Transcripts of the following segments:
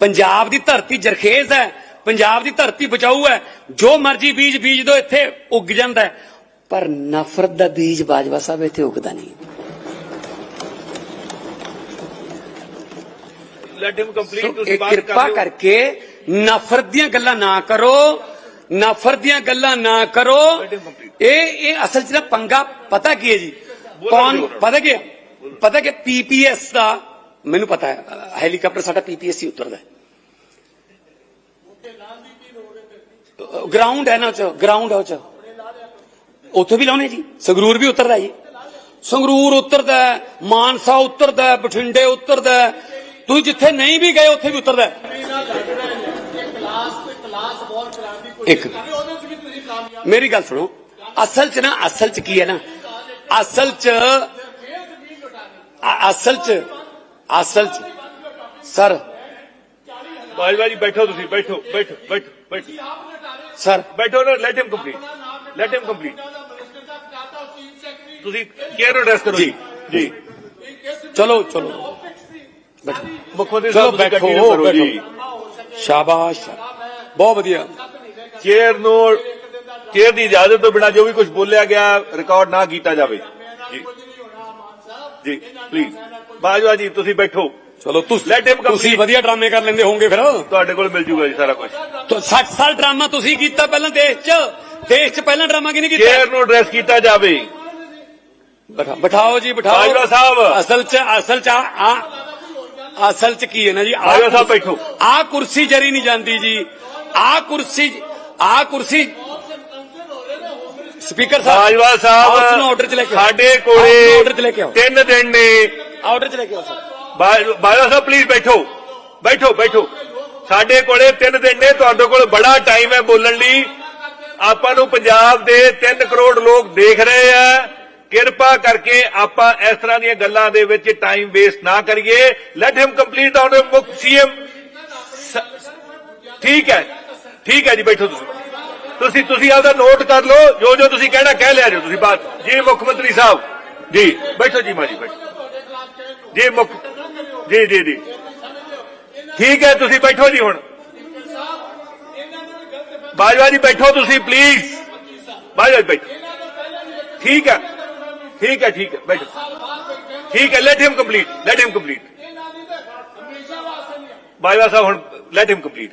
ਪੰਜਾਬ ਦੀ ਧਰਤੀ ਜਰਖੇਜ਼ ਹੈ ਪੰਜਾਬ ਦੀ ਧਰਤੀ ਬਚਾਊ ਹੈ ਜੋ ਮਰਜ਼ੀ ਬੀਜ ਬੀਜ ਦੋ ਇੱਥੇ ਉੱਗ ਜਾਂਦਾ। ਪਰ ਨਫ਼ਰਤ ਦਾ ਬੀਜ ਬਾਜਵਾ ਸਾਹਿਬ ਇੱਥੇ ਉੱਗਦਾ ਨਹੀਂ ਲੈਟ ਹਿਮ ਕੰਪਲੀਟ ਸੋ ਤੁਸੀਂ ਇਹ ਬਾਤ ਕਿਰਪਾ ਕਰਕੇ ਨਫ਼ਰਤ ਦੀਆਂ ਗੱਲਾਂ ਨਾ ਕਰੋ ਨਫ਼ਰਤ ਦੀਆਂ ਗੱਲਾਂ ਨਾ ਕਰੋ. ਇਹ ਇਹ ਅਸਲ 'ਚ ਨਾ ਪੰਗਾ ਪਤਾ ਕੀ ਹੈ ਜੀ ਕੌਣ। ਪਤਾ ਕੀ? ਪਤਾ ਕਿ ਪੀਪੀਐਸ ਦਾ ਮੈਨੂੰ ਪਤਾ ਹੈ ਹੈਲੀਕਾਪਟਰ ਸਾਡਾ ਪੀਪੀਐਸ ਹੀ ਉਤਰਦਾ ਗਰਾਊਂਡ ਹੈ ਨਾ ਚ ਗਰਾਊਂਡ ਹੈ ਚ ਉੱਥੇ ਵੀ ਲਾਉਣੇ ਜੀ ਸੰਗਰੂਰ ਵੀ ਉਤਰਦਾ ਜੀ। ਸੰਗਰੂਰ ਉਤਰਦਾ ਮਾਨਸਾ ਉਤਰਦਾ ਬਠਿੰਡੇ ਉਤਰਦਾ। ਤੁਸੀਂ ਜਿੱਥੇ ਨਹੀਂ ਵੀ ਗਏ ਉੱਥੇ ਵੀ ਉਤਰਦਾ। ਇੱਕ ਮੇਰੀ ਗੱਲ ਸੁਣੋ ਅਸਲ ਚ ਨਾ ਅਸਲ ਚ ਕੀ ਹੈ ਨਾ ਅਸਲ ਚ ਅਸਲ ਚ ਅਸਲ ਚ ਸਰ ਬਾਜਵਾ ਜੀ ਬੈਠੋ ਤੁਸੀਂ ਬੈਠੋ ਬੈਠੋ ਬੈਠੋ ਬੈਠੋ ਸਰ ਬੈਠੋ ਨਾ let him complete let him complete ਤੁਸੀਂ ਕੇਅਰ ਐਡਰੈਸ ਕਰੋ ਜੀ ਜੀ ਚਲੋ ਚਲੋ ਬੈਠੋ ਮੁੱਖ ਮੰਤਰੀ ਚਲੋ ਸਾਹਿਬ ਤੁਸੀਂ ਬੈਠੋ, continue ਕਰੋ ਜੀ ਸ਼ਾਬਾਸ਼ ਬਹੁਤ ਵਧੀਆ ਚੇਅਰ ਨੂੰ ਚੇਅਰ ਦੀ ਇਜਾਜ਼ਤ ਤੋਂ ਬਿਨਾ ਜੋ ਵੀ ਕੁਝ ਬੋਲਿਆ ਗਿਆ ਰਿਕਾਰਡ ਨਾ ਕੀਤਾ ਜਾਵੇ। ਜੀ ਜੀ ਪਲੀਜ਼ ਬਾਜਵਾ ਜੀ ਤੁਸੀਂ ਬੈਠੋ। ਚਲੋ ਤੁਸੀਂ Let him complete. ਤੁਸੀਂ ਵਧੀਆ ਡਰਾਮੇ ਕਰ ਲੈਂਦੇ ਹੋਵੋਗੇ ਫਿਰ। ਤੁਹਾਡੇ ਕੋਲ ਮਿਲ ਜੂਗਾ ਜੀ ਸਾਰਾ ਕੁਝ ਤੋ 60 ਸਾਲ ਡਰਾਮਾ ਤੁਸੀਂ ਕੀਤਾ ਪਹਿਲਾਂ ਦੇਸ਼ 'ਚ। ਦੇਸ਼ 'ਚ ਪਹਿਲਾਂ ਡਰਾਮਾ ਕਿਹਨੇ ਕੀਤਾ? ਚੇਅਰ ਨੂੰ ਐਡਰੈਸ ਕੀਤਾ ਜਾਵੇ। ਬਿਠਾ- ਬਿਠਾਓ ਜੀ ਬਿਠਾਓ। ਬਾਜਵਾ ਸਾਹਿਬ। ਅਸਲ 'ਚ ਅਸਲ 'ਚ ਆ ਆ- ਅਸਲ 'ਚ ਕੀ ਹੈ ਨਾ ਜੀ? ਆਹ ਬਾਜਵਾ ਸਾਹਿਬ ਕੁਰਸੀ- ਬੈਠੋ। ਆਹ ਕੁਰਸੀ ਜਰੀ ਨਹੀਂ ਜਾਂਦੀ ਜੀ। ਆਹ ਕੁਰਸੀ ਆਹ ਕੁਰਸੀ ਸਪੀਕਰ ਸਾਹਿਬ ਬਾਜਵਾ ਹਾਊਸ ਸਾਹਿਬ ਨੂੰ ਆਰਡਰ 'ਚ ਲੈ ਕੇ ਆਓ। ਸਾਡੇ ਨੂੰ ਆਰਡਰ 'ਚ ਲੈ ਕੇ ਕੋਲੇ ਆਓ। ਤਿੰਨ ਦਿਨ ਨੇ। ਆਰਡਰ 'ਚ ਲੈ ਕੇ ਆਓ ਸਰ ਬਾਜ- ਬਾਜਵਾ ਸਾਹਿਬ ਪਲੀਜ਼ ਬੈਠੋ। ਬੈਠੋ ਬੈਠੋ। ਸਾਡੇ ਕੋਲੇ ਤਿੰਨ ਦਿਨ ਨੇ ਤੁਹਾਡੇ ਕੋਲ ਬੜਾ ਟਾਈਮ ਹੈ ਬੋਲਣ ਲਈ। ਆਪਾਂ ਨੂੰ ਪੰਜਾਬ ਦੇ 3 ਕਰੋੜ ਲੋਕ ਦੇਖ ਰਹੇ ਆ। ਕਿਰਪਾ ਕਰਕੇ ਆਪਾਂ ਇਸ ਤਰ੍ਹਾਂ ਦੀਆਂ ਗੱਲਾਂ ਦੇ ਵਿੱਚ ਟਾਈਮ ਵੇਸਟ ਨਾ ਕਰੀਏ। ਲੈਟ ਹਿਮ ਕੰਪਲੀਟ ਆਨ ਮੁੱਖ ਸੀਐਮ ਠੀਕ ਹੈ। ਠੀਕ ਹੈ ਜੀ ਬੈਠੋ ਤੁਸੀਂ। ਤੁਸੀਂ ਤੁਸੀਂ ਆਪਦਾ ਨੋਟ ਕਰ ਲਓ, ਜੋ ਜੋ ਤੁਸੀਂ ਕਹਿਣਾ, ਕਹਿ ਲਿਆ ਜੋ ਤੁਸੀਂ ਬਾਤ ਜੀ, ਮੁੱਖ ਮੰਤਰੀ ਸਾਹਿਬ, ਜੀ, ਬੈਠੋ ਜੀ ਮਾਜੀ, ਬੈਠੋ। ਜੀ, ਮੁੱਖ, ਜੀ ਜੀ ਜੀ। ਠੀਕ ਹੈ, ਤੁਸੀਂ ਬੈਠੋ ਜੀ ਹੁਣ। ਬਾਜਵਾ ਜੀ, ਬੈਠੋ ਤੁਸੀਂ ਪਲੀਜ਼ ਬਾਜਵਾ ਜੀ, ਬੈਠੋ। ਠੀਕ ਹੈ ਠੀਕ ਹੈ ਠੀਕ ਹੈ, ਬੈਠੋ। ਠੀਕ ਹੈ let him complete let him complete Bajwa ਸਾਹਿਬ ਹੁਣ ਲੈਟ ਹਿਮ ਕੰਪਲੀਟ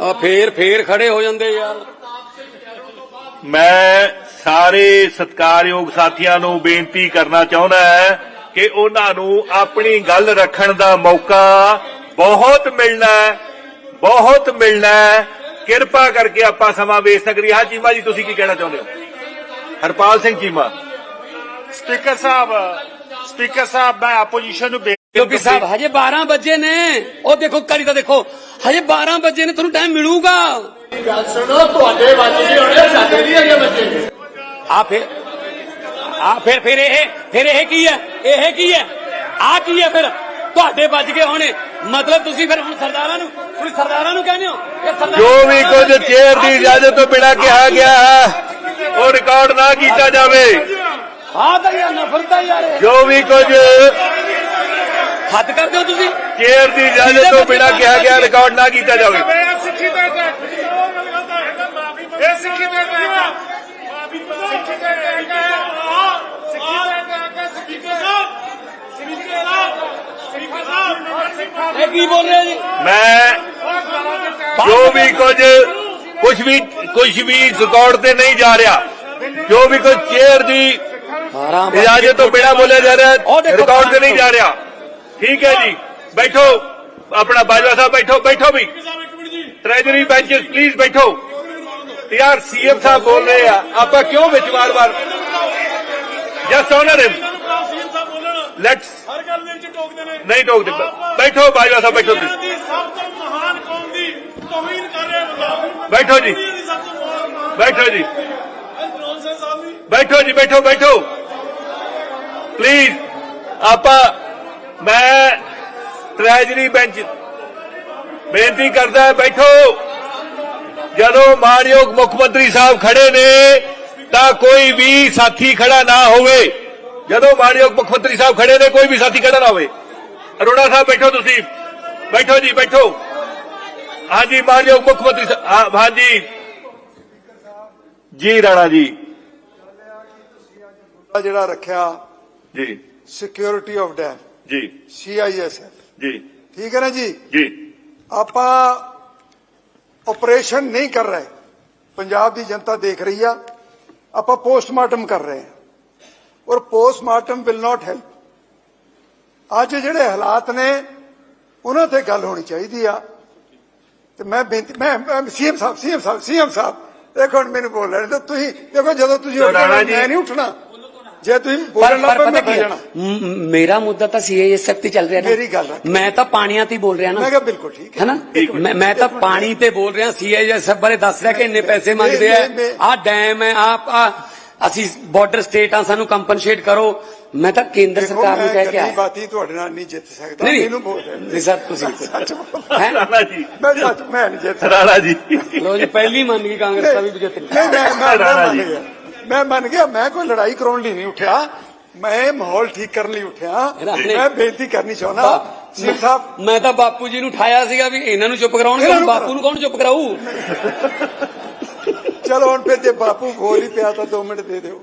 ਆ ਫੇਰ ਫੇਰ ਖੜੇ ਹੋ ਜਾਂਦੇ ਯਾਰ। ਮੈਂ ਸਾਰੇ ਸਤਿਕਾਰਯੋਗ ਸਾਥੀਆਂ ਨੂੰ ਬੇਨਤੀ ਕਰਨਾ ਚਾਹੁੰਦਾ ਹੈ ਕਿ ਉਹਨਾਂ ਨੂੰ ਆਪਣੀ ਗੱਲ ਰੱਖਣ ਦਾ ਮੌਕਾ ਬਹੁਤ ਮਿਲਣਾ ਹੈ ਬਹੁਤ ਮਿਲਣਾ ਹੈ। ਕਿਰਪਾ ਕਰਕੇ ਆਪਾਂ ਸਮਾਂ ਵੇਚ ਸਕਰੀ ਹਾਂ ਚੀਮਾ ਜੀ ਤੁਸੀਂ ਕੀ ਕਹਿਣਾ ਚਾਹੁੰਦੇ ਹੋ? ਹਰਪਾਲ ਸਿੰਘ ਚੀਮਾ। ਸਪੀਕਰ ਸਾਹਿਬ ਸਪੀਕਰ ਸਾਹਿਬ ਮੈਂ ਆਪੋਜੀਸ਼ਨ ਨੂੰ ਕਿਉਂਕਿ ਸਾਹਿਬ ਹਜੇ 12 ਵਜੇ ਨੇ। ਉਹ ਦੇਖੋ ਕਰੀ ਤਾਂ ਦੇਖੋ। ਹਜੇ 12 ਵਜੇ ਨੇ ਤੁਹਾਨੂੰ ਟਾਈਮ ਮਿਲੂਗਾ। ਗੱਲ ਸੁਣੋ ਤੁਹਾਡੇ ਵੱਜਦੇ ਹੋਣੇ ਸਾਡੇ ਨਹੀਂ ਹੈਗੇ ਬੱਚੇ ਆ ਫਿਰ ਆ ਫਿਰ ਫਿਰ ਇਹ ਫਿਰ ਇਹ ਕੀ ਹੈ? ਇਹ ਕੀ ਹੈ? ਆ ਕੀ ਹੈ ਫਿਰ? ਤੁਹਾਡੇ ਵੱਜ ਗਏ ਹੋਣੇ। ਮਤਲਬ ਤੁਸੀਂ ਫਿਰ ਹੁਣ ਸਰਦਾਰਾਂ ਨੂੰ ਤੁਸੀਂ ਸਰਦਾਰਾਂ ਨੂੰ ਕਹਿੰਦੇ ਹੋ ਸਰਦਾਰ- ਜੋ ਵੀ ਕੁਝ ਚੇਅਰ ਦੀ ਇਜਾਜ਼ਤ ਤੋਂ ਬਿਨਾਂ ਕਿਹਾ ਗਿਆ ਹੈ? ਉਹ ਰਿਕਾਰਡ ਨਾ ਕੀਤਾ ਜਾਵੇ। ਹਾਂ ਤਾਂ ਯਾਰ ਨਫ਼ਰਤ ਹੈ ਯਾਰ। ਇਹ। ਜੋ ਵੀ ਕੁਝ ਹੱਦ ਕਰਦੇ ਹੋ ਤੁਸੀਂ ਚੇਅਰ ਦੀ ਇਜਾਜ਼ਤ ਤੋਂ ਬਿਨਾਂ ਕਿਹਾ ਗਿਆ ਰਿਕਾਰਡ ਨਾ ਕੀਤਾ ਜਾਵੇ ਸਿੱਖੀ ਦਾ ਇਹ ਸਿੱਖੀ ਦਾ ਮਾਫੀ ਸਿੱਖੀ ਦਾ ਸਿੱਖੀ ਦਾ ਸਪੀਕਰ ਸਾਹਿਬ ਸਪੀਕਰ ਸਾਹਿਬ ਇਹ ਕੀ ਬੋਲ ਰਹੇ ਜੀ ਮੈਂ ਜੋ ਵੀ ਕੁਝ ਕੁਝ ਵੀ ਕੁਝ ਵੀ ਰਿਕਾਰਡ ਤੇ ਨਹੀਂ ਜਾ ਰਿਹਾ ਜੋ ਵੀ ਕੁਝ ਚੇਅਰ ਦੀ 12 ਵਜੇ ਇਜਾਜ਼ਤ ਤੋਂ ਬਿਨਾਂ ਬੋਲਿਆ ਜਾ ਰਿਹਾ ਉਹ ਦੇਖੋ ਰਿਕਾਰਡ ਤੇ ਨਹੀਂ ਜਾ ਰਿਹਾ ਠੀਕ ਹੈ ਜੀ। ਬੈਠੋ। ਆਪਣਾ ਬਾਜਵਾ ਸਾਹਿਬ ਬੈਠੋ ਬੈਠੋ ਵੀ। ਟ੍ਰੈਜਰੀ ਬੈਂਚ ਪਲੀਜ਼ ਬੈਠੋ। ਯਾਰ ਸੀਐਮ ਸਾਹਿਬ ਬੋਲ ਰਹੇ ਆ। ਆਪਾਂ ਕਿਉਂ ਵਿੱਚ ਵਾਰ-ਵਾਰ ਜਸਟ ਆਨਰ ਹਿਮ ਲੈਟਸ ਹਰ ਗੱਲ ਦੇ ਵਿੱਚ ਟੋਕਦੇ ਨੇ ਨਹੀਂ ਟੋਕਦੇ। ਬੈਠੋ, ਬਾਜਵਾ ਸਾਹਿਬ ਬੈਠੋ ਤੁਸੀਂ। ਸਭ ਤੋਂ ਮਹਾਨ ਕੌਮ ਦੀ ਤੋਹੀਨ ਕਰ ਰਿਹਾ ਬੰਦਾ ਬੈਠੋ ਜੀ। ਬੈਠੋ ਜੀ। ਬੈਠੋ ਜੀ, ਬੈਠੋ ਬੈਠੋ। ਪਲੀਜ਼ ਆਪਾਂ ਮੈਂ ਟ੍ਰੈਜਰੀ ਬੈਂਚ ਬੇਨਤੀ ਕਰਦਾ ਹੈ, ਬੈਠੋ। ਜਦੋਂ ਮਾਨਯੋਗ ਮੁੱਖ ਮੰਤਰੀ ਸਾਹਿਬ ਖੜੇ ਨੇ ਤਾਂ ਕੋਈ ਵੀ ਸਾਥੀ ਖੜਾ ਨਾ ਹੋਵੇ। ਜਦੋਂ ਮਾਨਯੋਗ ਮੁੱਖ ਮੰਤਰੀ ਸਾਹਿਬ ਖੜੇ ਨੇ ਕੋਈ ਵੀ ਸਾਥੀ ਖੜਾ ਨਾ ਹੋਵੇ। ਅਰੋੜਾ ਸਾਹਿਬ ਬੈਠੋ ਤੁਸੀਂ। ਬੈਠੋ ਜੀ ਬੈਠੋ। ਹਾਂਜੀ ਮਾਨਯੋਗ ਮੁੱਖ ਮੰਤਰੀ ਸਾਹਿਬ ਹਾਂਜੀ। ਜੀ ਰਾਣਾ ਜੀ। ਜਿਹੜਾ ਰੱਖਿਆ ਜੀ। ਸਿਕਿਉਰਿਟੀ ਆਫ ਡੈਮ ਜੀ। ਸੀਆਈਐਸਐਫ ਜੀ। ਠੀਕ ਹੈ ਨਾ ਜੀ? ਜੀ। ਆਪਾਂ ਆਪਰੇਸ਼ਨ ਨਹੀਂ ਕਰ ਰਹੇ। ਪੰਜਾਬ ਦੀ ਜਨਤਾ ਦੇਖ ਰਹੀ ਆ। ਆਪਾਂ ਪੋਸਟਮਾਰਟਮ ਕਰ ਰਹੇ ਹਾਂ ਔਰ ਪੋਸਟਮਾਰਟਮ ਵਿਲ ਨਾਟ ਹੈਲਪ ਅੱਜ ਜਿਹੜੇ ਹਾਲਾਤ ਨੇ ਉਹਨਾਂ ਤੇ ਗੱਲ ਹੋਣੀ ਚਾਹੀਦੀ ਆ। ਤੇ ਮੈਂ ਬੇਨਤੀ ਮੈਂ ਸੀਐਮ ਸਾਹਿਬ ਸੀਐਮ ਸਾਹਿਬ ਸੀਐਮ ਸਾਹਿਬ ਦੇਖੋ ਹੁਣ ਮੈਨੂੰ ਬੋਲ ਰਹੇ ਤੁਸੀਂ ਦੇਖੋ ਜਦੋਂ ਤੁਸੀਂ। ਮੈਂ ਨਹੀਂ ਉੱਠਣਾ। ਜੇ ਤੁਸੀਂ ਬੋਲਣ ਲੱਗ ਪਏ ਮੈਂ ਬਹਿ? ਜਾਣਾ। ਮੇਰਾ ਮੁੱਦਾ ਤਾਂ ਸੀਏਐਸਐਫ ਤੇ ਚੱਲ ਰਿਹਾ ਨਾ। ਮੇਰੀ ਗੱਲ ਰੱਖ। ਮੈਂ ਤਾਂ ਪਾਣੀਆਂ ਤੇ ਹੀ ਬੋਲ ਰਿਹਾ ਨਾ। ਮੈਂ ਕਿਹਾ ਬਿਲਕੁਲ ਠੀਕ ਹੈ। ਹੈਨਾ ਮੈਂ ਮੈਂ ਤਾਂ ਪਾਣੀ ਤੇ ਬੋਲ ਰਿਹਾ ਸੀਆਈਐਸਐਫ ਬਾਰੇ ਦੱਸ ਰਿਹਾ ਕਿ ਇੰਨੇ ਪੈਸੇ ਮੰਗਦੇ ਆ। ਮੈਂ- ਮੈਂ- ਆਹ ਡੈਮ ਹੈ ਆਹ ਆਹ ਅਸੀਂ ਬਾਰਡਰ ਸਟੇਟ ਆ ਸਾਨੂੰ ਕੰਪਨਸੇਟ ਕਰੋ। ਮੈਂ ਤਾਂ ਕੇਂਦਰ ਦੇਖੋ, ਸਰਕਾਰ ਨੂੰ ਮੈਂ ਕਹਿ ਕੇ ਗੱਲੀ ਆਇਆ। ਬਾਤੀ ਤੁਹਾਡੇ ਨਾਲ ਨਹੀਂ ਜਿੱਤ ਸਕਦਾ। ਨਹੀਂ ਮੈਨੂੰ ਬੋਲ ਰਹੇ ਨਹੀਂ ਸਰ ਤੁਸੀਂ ਸੱਚ ਬੋਲ ਹੈ? ਰਾਣਾ ਜੀ। ਮੈਂ ਸੱਚ ਮੈਂ ਨਹੀਂ ਜਿੱਤ ਰਾਣਾ ਜੀ। ਲੋ ਜੀ ਪਹਿਲੀ ਮੰਨ ਗਈ ਕਾਂਗਰਸ ਦਾ ਵੀ ਜਿੱਤ ਨਹੀਂ ਮੈਂ ਮੈਂ- ਮੈਂ ਰਾਣਾ ਮੰਨ ਜੀ। ਗਿਆ। ਮੈਂ ਮੰਨ ਗਿਆ ਮੈਂ ਕੋਈ ਲੜਾਈ ਕਰਾਉਣ ਲਈ ਨਹੀਂ ਉੱਠਿਆ। ਮੈਂ ਮਾਹੌਲ ਠੀਕ ਕਰਨ ਲਈ ਉੱਠਿਆ। ਮੈਂ ਬੇਨਤੀ ਕਰਨੀ ਚਾਹੁੰਦਾ ਸਿੰਘ ਸਾਹਿਬ ਮੈਂ ਤਾਂ ਬਾਪੂ ਜੀ ਨੂੰ ਠਾਇਆ ਸੀਗਾ ਵੀ ਇਹਨਾਂ ਨੂੰ ਚੁੱਪ ਕਰਾਉਣਗੇ ਬਾਪੂ ਨੂੰ ਕੌਣ ਚੁੱਪ ਕਰਾਊ? ਚਲੋ ਹੁਣ ਫਿਰ ਜੇ ਬਾਪੂ ਬੋਲ ਹੀ ਪਿਆ ਤਾਂ 2 ਮਿੰਟ ਦੇ ਦਿਓ।